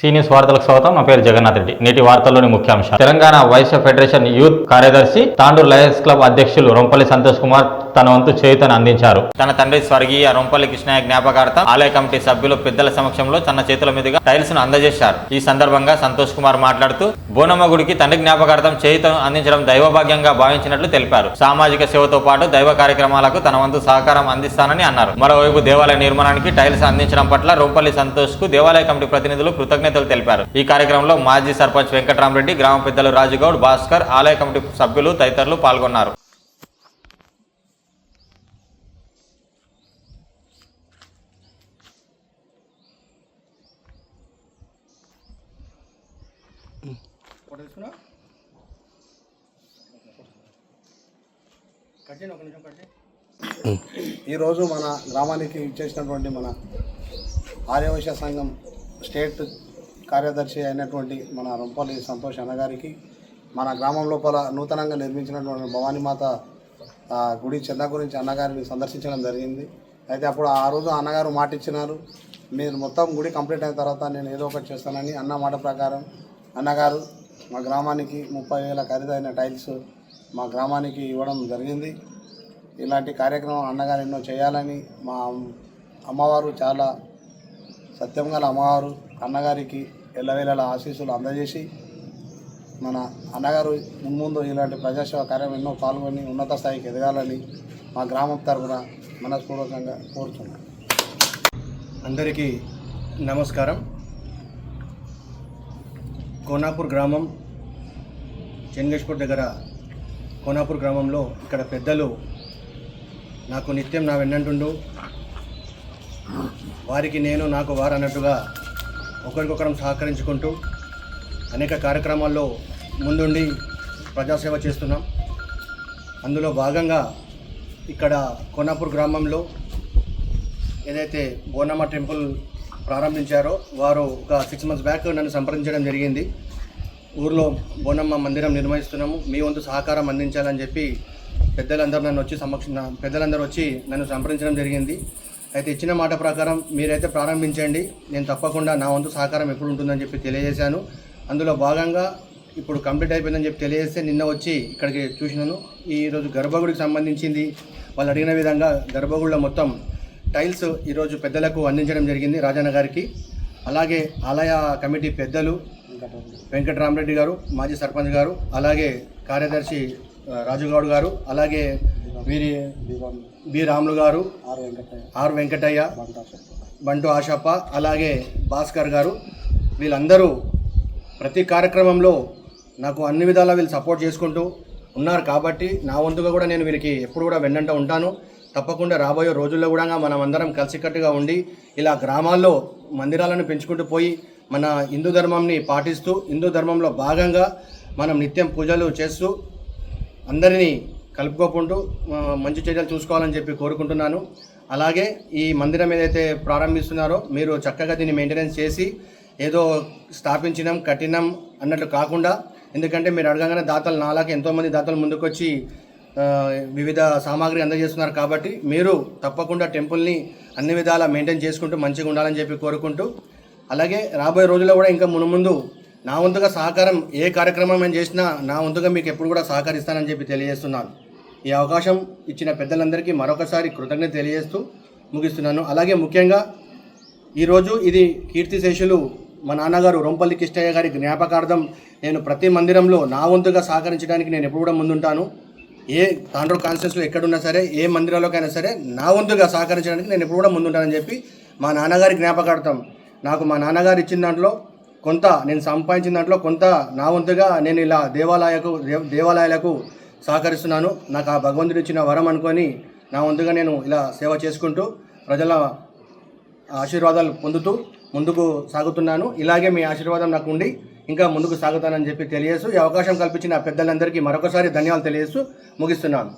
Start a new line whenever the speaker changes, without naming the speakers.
Seniors వార్తలకు స్వాగతం. నా పేరు జగన్నాథ్ రెడ్డి. నేటి వార్తల్లోని ముఖ్యాంశాలు. తెలంగాణ వైశ్య ఫెడరేషన్ యూత్ కార్యదర్శి తాండూరు లయన్స్ క్లబ్ అధ్యక్షులు రొంపల్లి సంతోష్ కుమార్ తన వంతు చేయుతను అందించారు. తన తండ్రి స్వర్గీయ రొంపల్లి కృష్ణయ్య జ్ఞాపకార్థం ఆలయ కమిటీ సభ్యులు పెద్దల సమక్షంలో తన చేతుల మీదుగా టైల్స్ను అందజేశారు. ఈ సందర్భంగా సంతోష్ కుమార్ మాట్లాడుతూ బోనమ్మ గుడికి తండ్రి జ్ఞాపకార్థం చేయుతను అందించడం దైవభాగ్యంగా భావించినట్లు తెలిపారు. సామాజిక సేవతో పాటు దైవ కార్యక్రమాలకు తన వంతు సహకారం అందిస్తానని అన్నారు. మరోవైపు దేవాలయ నిర్మాణానికి టైల్స్ అందించడం పట్ల రొంపల్లి సంతోష్కు దేవాలయ కమిటీ ప్రతినిధులు కృతజ్ఞతలు తెలిపారు. ఈ కార్యక్రమంలో మాజీ సర్పంచ్ వెంకటరామరెడ్డి గ్రామ పెద్దలు రాజుగౌడ్ భాస్కర్ ఆలయ కమిటీ సభ్యులు తదితరులు పాల్గొన్నారు.
ఫోటో తీసుకున్నా ఒక నిమిషం ఈరోజు మన గ్రామానికి ఇచ్చేసినటువంటి మన ఆర్యవైశ్య సంఘం స్టేట్ కార్యదర్శి అయినటువంటి మన రొంపల్లి సంతోష్ అన్నగారికి మన గ్రామం లోపల నూతనంగా నిర్మించినటువంటి భవానీమాత ఆ, గుడి చెంద గురించి అన్నగారిని సందర్శించడం జరిగింది. అయితే అప్పుడు ఆ రోజు అన్నగారు మాట ఇచ్చినారు మీరు మొత్తం గుడి కంప్లీట్ అయిన తర్వాత నేను ఏదో ఒకటి చేస్తానని అన్న మాట ప్రకారం అన్నగారు మా గ్రామానికి ముప్పై వేల ఖరీదైన టైల్స్ మా గ్రామానికి ఇవ్వడం జరిగింది. ఇలాంటి కార్యక్రమం అన్నగారు ఎన్నో చేయాలని మా అమ్మవారు చాలా సత్యం గల అమ్మవారు అన్నగారికి ఎల్లవేళల ఆశీస్సులు అందజేసి మన అన్నగారు ముందు ఇలాంటి ప్రజాసేవ కార్యం ఎన్నో పాల్గొని ఉన్నత స్థాయికి ఎదగాలని మా గ్రామం తరఫున మనస్పూర్వకంగా కోరుతున్నాను
అందరికీ నమస్కారం. కోనాపూర్ గ్రామం చెన్గేశ్పూర్ దగ్గర కోనాపూర్ గ్రామంలో ఇక్కడ పెద్దలు నాకు నిత్యం నా వెన్నంటుండు. వారికి నేను నాకు వారు అన్నట్టుగా ఒకరికొకరం సహకరించుకుంటూ అనేక కార్యక్రమాల్లో ముందుండి ప్రజాసేవ చేస్తున్నాం. అందులో భాగంగా ఇక్కడ కోనాపూర్ గ్రామంలో ఏదైతే బోనమ్మ టెంపుల్ ప్రారంభించారో వారు ఒక సిక్స్ మంత్స్ బ్యాక్ నన్ను సంప్రదించడం జరిగింది. ఊర్లో బోనమ్మ మందిరం నిర్వహిస్తున్నాము మీ వంతు సహకారం అందించాలని చెప్పి పెద్దలందరూ నన్ను వచ్చి సమక్ష పెద్దలందరూ వచ్చి నన్ను సంప్రదించడం జరిగింది. అయితే ఇచ్చిన మాట ప్రకారం మీరైతే ప్రారంభించండి. నేను తప్పకుండా నా వంతు సహకారం ఎప్పుడు ఉంటుందని చెప్పి తెలియజేశాను. అందులో భాగంగా ఇప్పుడు కంప్లీట్ అయిపోయిందని చెప్పి తెలియజేస్తే నిన్న వచ్చి ఇక్కడికి చూసినాను. ఈరోజు గర్భగుడికి సంబంధించింది. వాళ్ళు అడిగిన విధంగా గర్భగుడిలో మొత్తం టైల్స్ ఈరోజు పెద్దలకు అందించడం జరిగింది రాజన్న గారికి. అలాగే ఆలయ కమిటీ పెద్దలు వెంకటరామరెడ్డి గారు మాజీ సర్పంచ్ గారు అలాగే కార్యదర్శి రాజుగౌడ్ గారు అలాగే వీరి బి రాములు గారు
ఆర్ వెంకటయ్య బంటు
ఆశప్ప అలాగే భాస్కర్ గారు. వీళ్ళందరూ ప్రతి కార్యక్రమంలో నాకు అన్ని విధాలా వీళ్ళు సపోర్ట్ చేసుకుంటూ ఉన్నారు కాబట్టి నా వంతుగా కూడా నేను వీరికి ఎప్పుడు కూడా వెన్నంట ఉంటాను. తప్పకుండా రాబోయే రోజుల్లో కూడా మనం అందరం కలిసికట్టుగా ఉండి ఇలా గ్రామాల్లో మందిరాలను పెంచుకుంటూ పోయి మన హిందూ ధర్మంని పాటిస్తూ హిందూ ధర్మంలో భాగంగా మనం నిత్యం పూజలు చేస్తూ అందరినీ కలుపుకోకుంటూ మంచి చర్యలు చూసుకోవాలని చెప్పి కోరుకుంటున్నాను. అలాగే ఈ మందిరం ఏదైతే ప్రారంభిస్తున్నారో మీరు చక్కగా దీన్ని మెయింటెనెన్స్ చేసి ఏదో స్థాపించినాం కఠినం అన్నట్లు కాకుండా ఎందుకంటే మీరు అడగగానే దాతలు నాలాగా ఎంతోమంది దాతలు ముందుకొచ్చి వివిధ సామాగ్రి అందజేస్తున్నారు కాబట్టి మీరు తప్పకుండా టెంపుల్ని అన్ని విధాలా మెయింటైన్ చేసుకుంటూ మంచిగా ఉండాలని చెప్పి కోరుకుంటూ అలాగే రాబోయే రోజుల్లో కూడా ఇంకా మునుముందు నా వంతుగా సహకారం ఏ కార్యక్రమం నేను చేసినా నా వంతుగా మీకు ఎప్పుడు కూడా సహకరిస్తానని చెప్పి తెలియజేస్తున్నాను. ఈ అవకాశం ఇచ్చిన పెద్దలందరికీ మరొకసారి కృతజ్ఞత తెలియజేస్తూ ముగిస్తున్నాను. అలాగే ముఖ్యంగా ఈరోజు ఇది కీర్తిశేషులు మా నాన్నగారు రొంపల్లి కిష్టయ్య గారి జ్ఞాపకార్థం నేను ప్రతి మందిరంలో నా వంతుగా సహకరించడానికి నేను ఎప్పుడు కూడా ముందుంటాను. ఏ తాండ్రో కాన్స్టిట్యూన్స్లో ఎక్కడున్నా సరే ఏ మందిరాల్లోకైనా సరే నా వంతుగా సహకరించడానికి నేను ఎప్పుడు కూడా ముందుంటానని చెప్పి మా నాన్నగారి జ్ఞాపకార్థం. నాకు మా నాన్నగారు ఇచ్చిన దాంట్లో కొంత నేను సంపాదించిన దాంట్లో కొంత నా వంతుగా నేను ఇలా దేవాలయకు దేవ- దేవాలయాలకు సహకరిస్తున్నాను. నాకు ఆ భగవంతుడు ఇచ్చిన వరం అనుకొని నా వంతుగా నేను ఇలా సేవ చేసుకుంటూ ప్రజల ఆశీర్వాదాలు పొందుతూ ముందుకు సాగుతున్నాను. ఇలాగే మీ ఆశీర్వాదం నాకు ఉండి ఇంకా ముందుకు సాగుతానని చెప్పి తెలియజేస్తూ ఈ అవకాశం కల్పించిన పెద్దలందరికీ మరొకసారి ధన్యవాదాలు తెలియజేస్తూ ముగిస్తున్నాను.